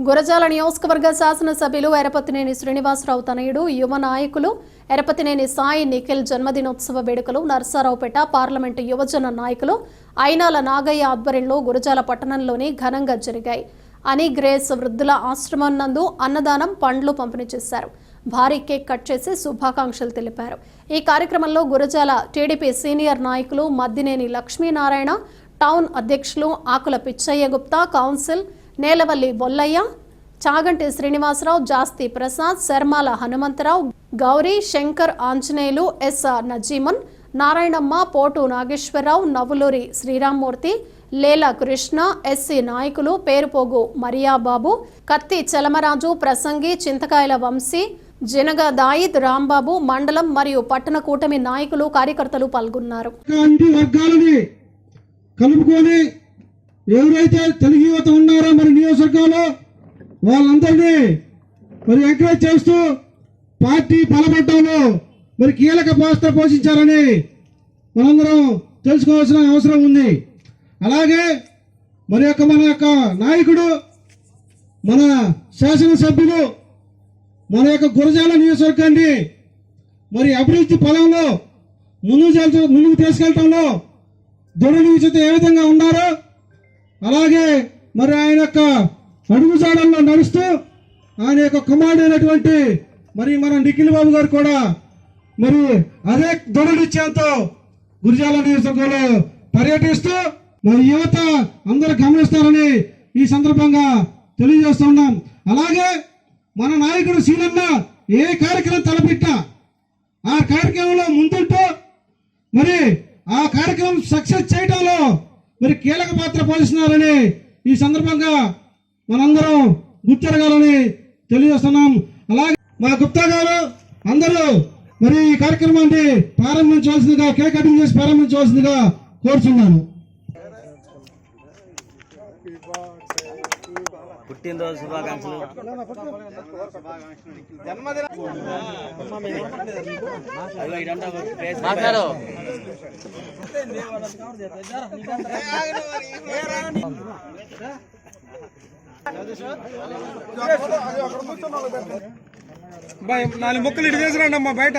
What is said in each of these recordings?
గురజాల నియోజకవర్గ శాసనసభ్యులు ఎరపతినేని శ్రీనివాసరావు తనయుడు యువ నాయకులు ఎరపతినేని సాయి నిఖిల్ జన్మదినోత్సవ వేడుకలు నర్సారావుపేట పార్లమెంటు యువజన నాయకులు అయినాల నాగయ్య ఆధ్వర్యంలో గురజాల పట్టణంలోని ఘనంగా జరిగాయి. అని గ్రేస్ వృద్ధుల ఆశ్రమం నందు అన్నదానం పండ్లు పంపిణీ చేశారు. భారీ కేక్ కట్ చేసి శుభాకాంక్షలు తెలిపారు. ఈ కార్యక్రమంలో గురజాల టీడీపీ సీనియర్ నాయకులు మద్దినేని లక్ష్మీనారాయణ టౌన్ అధ్యక్షులు Akula Pichaiah Gupta council Nelavalli Bollaiah Chaganti Srinivasarao Jasti Prasad Sharmala Hanumantharao Gowri Shankar Anjaneyulu SR Najeeman Narayanamma Potu Nageswararao Navuluri Sriramamurthy Lela Krishna SC నాయకులు పేరుపోగు మరియాబాబు కత్తి చలమరాజు ప్రసంగి చింతకాయల వంశీ జినగ దాయిద్ రాంబాబు మండలం మరియు పట్టణ కూటమి నాయకులు కార్యకర్తలు పాల్గొన్నారు. వర్గాలని కలుపుకొని ఎవరైతే తెలుగు యువత ఉన్నారో మరి నియోజకవర్గంలో వాళ్ళందరినీ మరి ఎంకరేజ్ చేస్తూ పార్టీ బలపడ్డంలో మరి కీలక పాత్ర పోషించారని మనందరం తెలుసుకోవాల్సిన అవసరం ఉంది. అలాగే మరి యొక్క మన యొక్క నాయకుడు మన శాసనసభ్యులు మన యొక్క గురజాల నియోజకవర్గాన్ని మరి అభివృద్ధి పొలంలో ముందుకు చేల్చ- ముందుకు తీసుకెళ్ళటంలో దృఢనిశ్చిత ఏ విధంగా ఉన్నారో అలాగే మరి ఆయన యొక్క అడుగుజాడల్లో నడుస్తూ ఆయన యొక్క కుమారుడైనటువంటి మరి మన నిఖిల్ బాబు గారు కూడా మరి అదే దృఢనిశ్చయంతో గురిజాల నియోజకవర్గంలో పర్యటిస్తూ మరి యువత అందరూ గమనిస్తారని ఈ సందర్భంగా తెలియజేస్తున్నాం అలాగే మన నాయకుడు సీనన్న ఏ కార్యక్రమం తలపెట్టా ఆ కార్యక్రమంలో ముందుంటూ మరి ఆ కార్యక్రమం సక్సెస్ చేయడంలో మరి కీలక పాత్ర పోషిస్తున్నారని ఈ సందర్భంగా మనందరం గుర్తిరగాలని తెలియజేస్తున్నాం. అలాగే మా గుప్తా గారు అందరూ మరి ఈ కార్యక్రమాన్ని ప్రారంభించవలసిందిగా కేక్ కటింగ్ చేసి ప్రారంభించవలసిందిగా కోరుచున్నాను. పుట్టినరోజు శుభాకాంక్షలు. మాట్లాడు. నాలుగు ముక్కలు ఇటు తీసుకురండి అమ్మా బయట.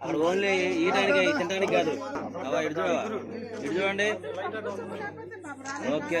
అక్కడ ఓన్లీ ఈయడానికి తినడానికి కాదు. అవా ఇటు చూడవా ఇటు చూడండి. ఓకే.